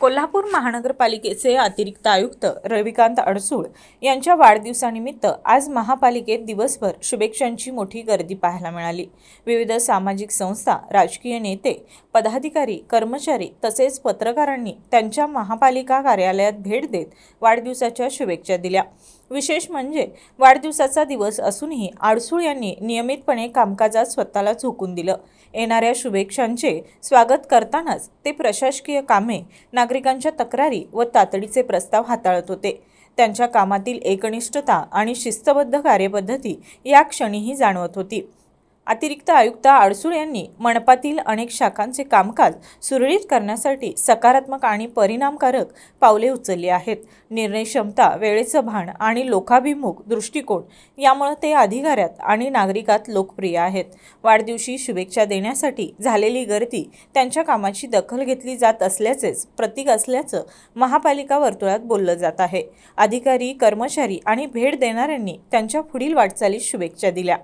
कोल्हापूर महानगरपालिकेचे अतिरिक्त आयुक्त रविकांत अडसूळ यांच्या वाढदिवसानिमित्त आज महापालिकेत दिवसभर शुभेच्छांची मोठी गर्दी पाहायला मिळाली. विविध सामाजिक संस्था राजकीय नेते पदाधिकारी कर्मचारी तसेच पत्रकारांनी त्यांच्या महापालिका कार्यालयात भेट देत वाढदिवसाच्या शुभेच्छा दिल्या. विशेष म्हणजे वाढदिवसाचा दिवस असूनही आडसूळ यांनी नियमितपणे कामकाजात स्वतःला झोकून दिलं. येणाऱ्या शुभेच्छांचे स्वागत करतानाच ते प्रशासकीय कामे ना नागरिकांच्या तक्रारी व तातडीचे प्रस्ताव हाताळत होते. त्यांच्या कामातील एकनिष्ठता आणि शिस्तबद्ध कार्यपद्धती या क्षणीही जाणवत होती. अतिरिक्त आयुक्त आडसूळ यांनी मनपातील अनेक शाखांचे कामकाज सुरळीत करण्यासाठी सकारात्मक आणि परिणामकारक पावले उचलली आहेत. निर्णय क्षमता वेळेचं भान आणि लोकाभिमुख दृष्टिकोन यामुळे ते अधिकाऱ्यात आणि नागरिकात लोकप्रिय आहेत. वाढदिवशी शुभेच्छा देण्यासाठी झालेली गर्दी त्यांच्या कामाची दखल घेतली जात असल्याचेच प्रतीक असल्याचं महापालिका वर्तुळात बोललं जात आहे. अधिकारी कर्मचारी आणि भेट देणाऱ्यांनी त्यांच्या पुढील वाटचालीस शुभेच्छा दिल्या.